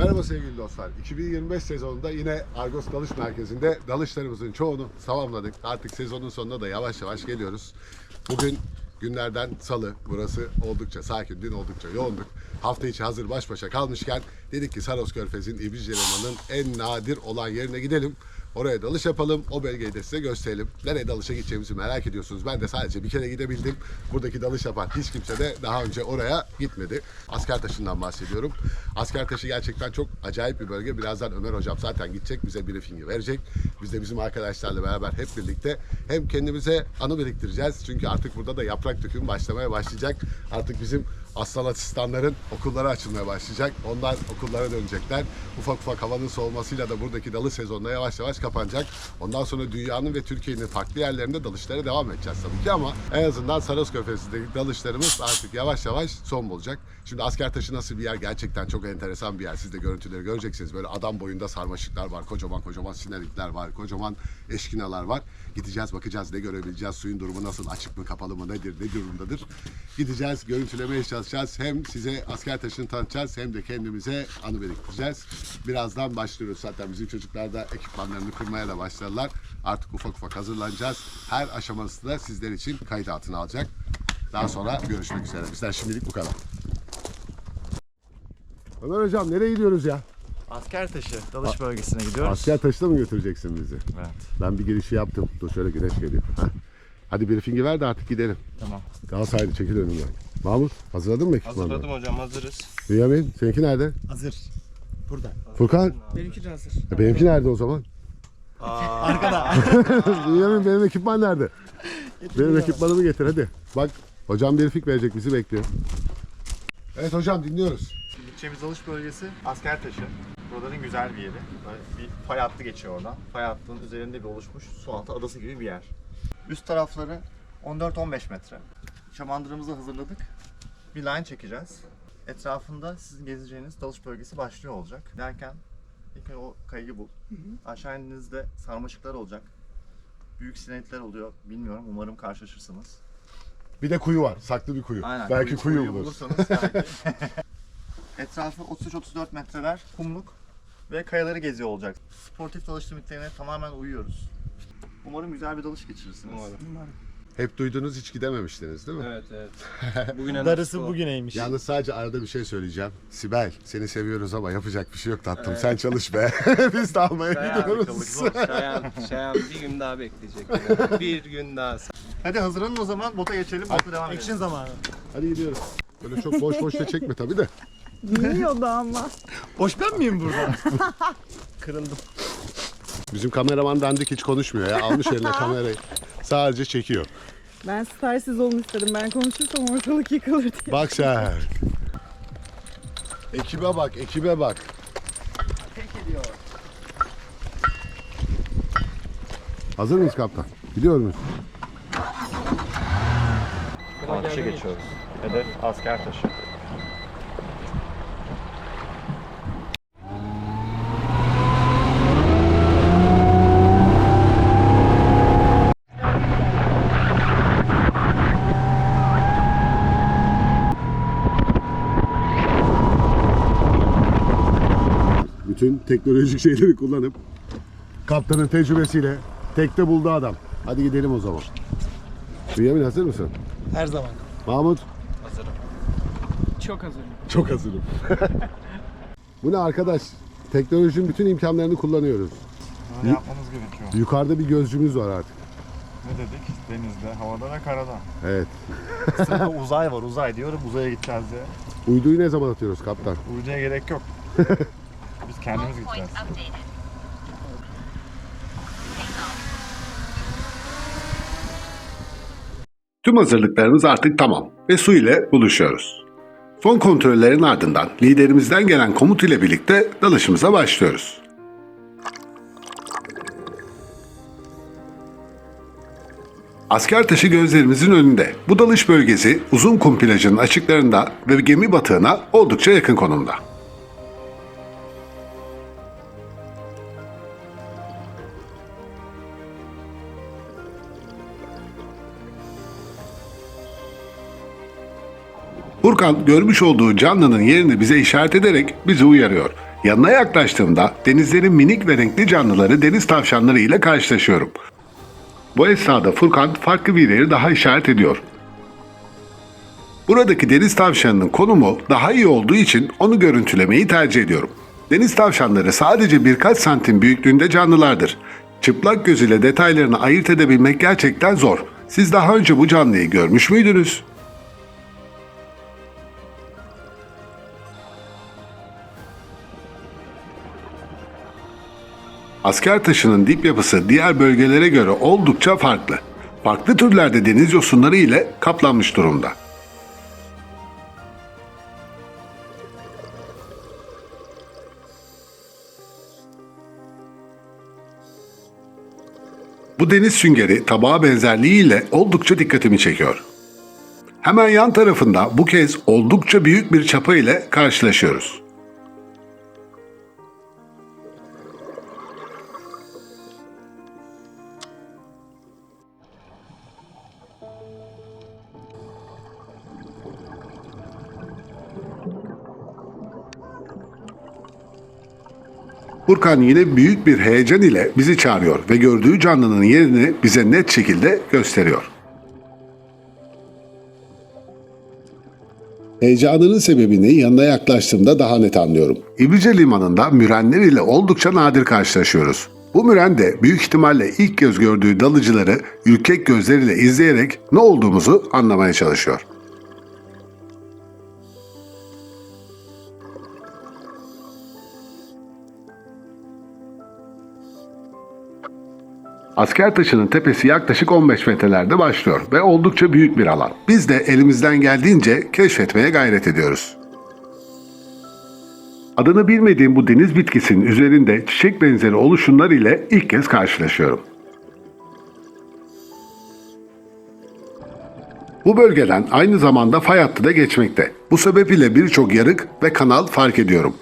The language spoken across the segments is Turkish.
Merhaba sevgili dostlar. 2025 sezonunda yine Argos Dalış Merkezi'nde dalışlarımızın çoğunu tamamladık. Artık sezonun sonuna da yavaş yavaş geliyoruz. Bugün günlerden salı. Burası oldukça sakin, dün oldukça yoğunduk. Hafta içi hazır baş başa kalmışken dedik ki Saros Körfezi'nin İbrişce Limanı'nın en nadir olan yerine gidelim. Oraya dalış yapalım. O bölgeyi de size gösterelim. Nereye dalışa gideceğimizi merak ediyorsunuz. Ben de sadece bir kere gidebildim. Buradaki dalış yapan hiç kimse de daha önce oraya gitmedi. Askertaşı'ndan bahsediyorum. Askertaşı gerçekten çok acayip bir bölge. Birazdan Ömer Hocam zaten gidecek. Bize briefingi verecek. Biz de bizim arkadaşlarla beraber hep birlikte hem kendimize anı biriktireceğiz. Çünkü artık burada da yaprak dökümü başlamaya başlayacak. Artık bizim aslan asistanların okulları açılmaya başlayacak. Onlar okullara dönecekler. Ufak ufak havanın soğumasıyla da buradaki dalış sezonuna yavaş yavaş kapanacak. Ondan sonra dünyanın ve Türkiye'nin farklı yerlerinde dalışlara devam edeceğiz tabii ki ama en azından Saros Körfezi'ndeki dalışlarımız artık yavaş yavaş son bulacak. Şimdi Askertaşı nasıl bir yer? Gerçekten çok enteresan bir yer. Siz de görüntüleri göreceksiniz. Böyle adam boyunda sarmaşıklar var. Kocaman kocaman sinerikler var. Kocaman eşkinalar var. Gideceğiz bakacağız ne görebileceğiz. Suyun durumu nasıl? Açık mı kapalı mı? Nedir? Ne durumdadır? Gideceğiz görüntülemeye çalışacağız. Hem size Askertaşı'nı tanıtacağız hem de kendimize anı biriktireceğiz. Birazdan başlıyoruz. Zaten bizim çocuklar da ekipmanlarını kurmaya da başladılar. Artık ufak ufak hazırlanacağız. Her aşaması da sizler için kayıt altına alacak. Daha sonra görüşmek üzere. Bizden şimdilik bu kadar. Ömer Hocam nereye gidiyoruz ya? Askertaşı dalış bölgesine gidiyoruz. Asker taşına mı götüreceksin bizi? Evet. Ben bir girişi yaptım. Dur şöyle güneş geliyor. Heh. Hadi briefingi ver de artık gidelim. Tamam. Galatasaraylı çekil önümden. Mahmut hazırladın mı ekipmanları? Hazırladım hocam hazırız. Bünyamin seninki nerede? Hazır. Burada. Furkan Benimki de hazır. e, benimki nerede o zaman? Arkada. Bünyamin benim ekipman nerede? Benim ekipmanımı getir hadi. Bak hocam briefing verecek bizi bekliyor. Evet hocam dinliyoruz. Gideceğimiz dalış bölgesi Askertaşı. Buraların güzel bir yeri. Böyle bir fay hattı geçiyor oradan. Fay hattının üzerinde bir oluşmuş su altı adası gibi bir yer. Üst tarafları 14-15 metre. Şamandırımızı hazırladık. Bir line çekeceğiz. Etrafında sizin gezeceğiniz dalış bölgesi başlıyor olacak. Derken ilk o kayayı bul. Aşağı indiğinizde sarmaşıklar olacak. Büyük sinekler oluyor. Bilmiyorum. Umarım karşılaşırsınız. Bir de kuyu var. Saklı bir kuyu. Aynen. Belki kuyu, kuyuyu buluruz. bulursanız belki. Etrafı 33-34 metreler kumluk ve kayaları geziyor olacak. Sportif dalış limitlerine tamamen uyuyoruz. Umarım güzel bir dalış geçirirsiniz. Hep duydunuz hiç gidememiştiniz değil mi? Evet evet. Bugüne Darısı bugüneymiş. Yalnız sadece arada bir şey söyleyeceğim. Sibel seni seviyoruz ama yapacak bir şey yok tatlım. Sen çalış be. Biz de almaya gidiyoruz. Şayan, Şayan bir gün daha bekleyecek. yani. bir gün daha. Hadi hazırlanın o zaman bota geçelim. Bota devam Action edelim. zamanı. Hadi gidiyoruz. Böyle çok boş boş da çekme tabii de. Bilmiyordu ama. Boş ben miyim burada? Kırıldım. Bizim kameraman dandik hiç konuşmuyor ya. Almış eline kamerayı. Sadece çekiyor. Ben starsiz olun istedim. Ben konuşursam ortalık yıkılır diye. Bak sen. Ekibe bak, ekibe bak. Hazır mıyız kaptan? Gidiyor muyuz? Atışa geçiyoruz. Hedef asker taşı. Bütün teknolojik şeyleri kullanıp kaptanın tecrübesiyle tekte buldu adam. Hadi gidelim o zaman. Bünyamin hazır mısın? Her zaman. Mahmut? Çok hazırım. Çok hazırım. Bu ne arkadaş? Teknolojinin bütün imkanlarını kullanıyoruz. Böyle yapmamız gerekiyor. Yukarıda bir gözcümüz var artık. Ne dedik? Denizde, havada ve karada. Evet. Sırada uzay var, uzay diyorum. Uzaya gideceğiz diye. Uyduyu ne zaman atıyoruz kaptan? Uyduya gerek yok. Kendimiz gideceğiz. Tüm hazırlıklarımız artık tamam ve su ile buluşuyoruz. Son kontrollerin ardından liderimizden gelen komut ile birlikte dalışımıza başlıyoruz. Asker taşı gözlerimizin önünde. Bu dalış bölgesi uzun kum plajının açıklarında ve gemi batığına oldukça yakın konumda. Furkan görmüş olduğu canlının yerini bize işaret ederek bizi uyarıyor. Yanına yaklaştığımda denizlerin minik ve renkli canlıları deniz tavşanları ile karşılaşıyorum. Bu esnada Furkan farklı bir yeri daha işaret ediyor. Buradaki deniz tavşanının konumu daha iyi olduğu için onu görüntülemeyi tercih ediyorum. Deniz tavşanları sadece birkaç santim büyüklüğünde canlılardır. Çıplak göz ile detaylarını ayırt edebilmek gerçekten zor. Siz daha önce bu canlıyı görmüş müydünüz? Asker taşının dip yapısı diğer bölgelere göre oldukça farklı. Farklı türlerde deniz yosunları ile kaplanmış durumda. Bu deniz süngeri tabağa benzerliğiyle oldukça dikkatimi çekiyor. Hemen yan tarafında bu kez oldukça büyük bir çapa ile karşılaşıyoruz. Furkan yine büyük bir heyecan ile bizi çağırıyor ve gördüğü canlının yerini bize net şekilde gösteriyor. Heyecanının sebebini yanına yaklaştığımda daha net anlıyorum. İbrice Limanı'nda mürenler ile oldukça nadir karşılaşıyoruz. Bu müren de büyük ihtimalle ilk göz gördüğü dalıcıları ürkek gözleriyle izleyerek ne olduğumuzu anlamaya çalışıyor. Asker taşının tepesi yaklaşık 15 metrelerde başlıyor ve oldukça büyük bir alan. Biz de elimizden geldiğince keşfetmeye gayret ediyoruz. Adını bilmediğim bu deniz bitkisinin üzerinde çiçek benzeri oluşumlar ile ilk kez karşılaşıyorum. Bu bölgeden aynı zamanda fay hattı da geçmekte. Bu sebeple birçok yarık ve kanal fark ediyorum.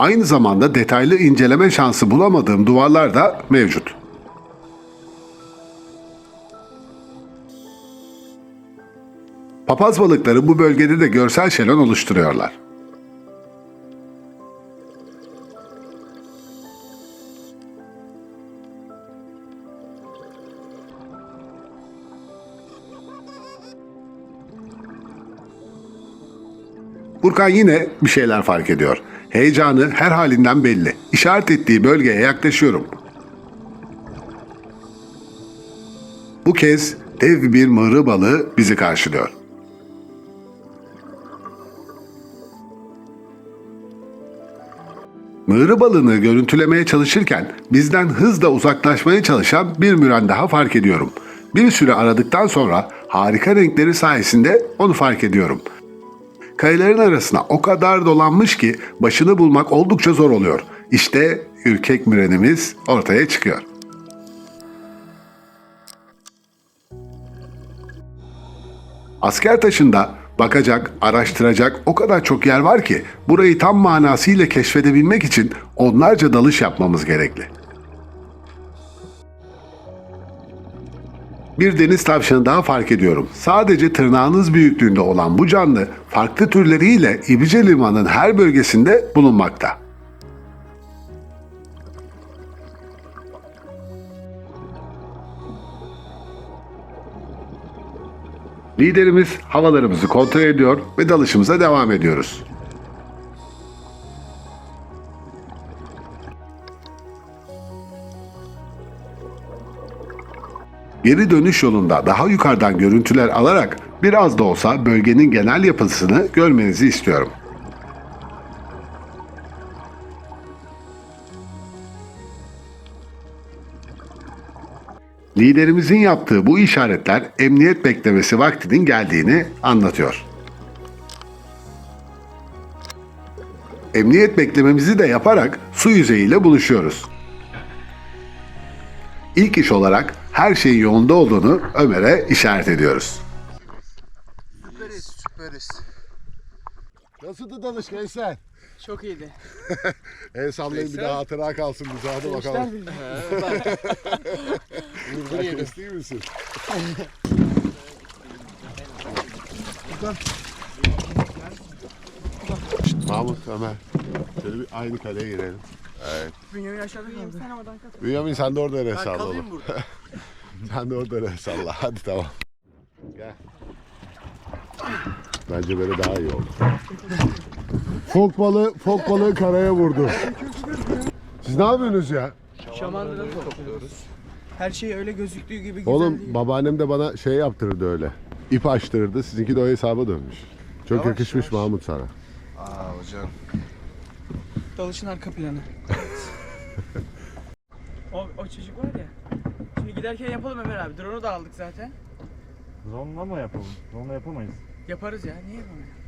Aynı zamanda detaylı inceleme şansı bulamadığım duvarlar da mevcut. Papaz balıkları bu bölgede de görsel şelon oluşturuyorlar. Burkan yine bir şeyler fark ediyor. Heyecanı her halinden belli. İşaret ettiği bölgeye yaklaşıyorum. Bu kez dev bir mığrı balığı bizi karşılıyor. Mığrı balığını görüntülemeye çalışırken bizden hızla uzaklaşmaya çalışan bir müren daha fark ediyorum. Bir süre aradıktan sonra harika renkleri sayesinde onu fark ediyorum. Kayaların arasına o kadar dolanmış ki başını bulmak oldukça zor oluyor. İşte ürkek mürenimiz ortaya çıkıyor. Asker taşında bakacak, araştıracak o kadar çok yer var ki burayı tam manasıyla keşfedebilmek için onlarca dalış yapmamız gerekli. Bir deniz tavşanı daha fark ediyorum. Sadece tırnağınız büyüklüğünde olan bu canlı farklı türleriyle İbice Limanı'nın her bölgesinde bulunmakta. Liderimiz havalarımızı kontrol ediyor ve dalışımıza devam ediyoruz. Geri dönüş yolunda daha yukarıdan görüntüler alarak biraz da olsa bölgenin genel yapısını görmenizi istiyorum. Liderimizin yaptığı bu işaretler emniyet beklemesi vaktinin geldiğini anlatıyor. Emniyet beklememizi de yaparak su yüzeyiyle buluşuyoruz. İlk iş olarak her şeyin yolunda olduğunu Ömer'e işaret ediyoruz. Süperiz, süperiz. Nasıldı dalış gençler? Çok iyiydi. El sallayın bir daha hatıra kalsın bize hadi bakalım. Burada değil misin? Mahmut, Ömer. Şöyle bir aynı kaleye girelim. Evet. Bünyamin aşağıda kaldı. Sen oradan kat. Bünyamin sen de orada el Ben salla kalayım oğlum. burada. Sen de orada el salla. Hadi tamam. Gel. Bence böyle daha iyi oldu. Fok balığı, fok balığı karaya vurdu. Siz ne yapıyorsunuz ya? Şamandıra topluyoruz. Her şey öyle gözüktüğü gibi güzel Oğlum değil. babaannem de bana şey yaptırırdı öyle. İp açtırırdı. Sizinki de o hesaba dönmüş. Çok Yavaş, yakışmış yavaş. Mahmut sana. Aa hocam. Dalışın arka planı. o, o çocuk var ya. Şimdi giderken yapalım Ömer abi. Drone'u da aldık zaten. Drone'la mı yapalım? Drone'la yapamayız. Yaparız ya. Niye yapamayız?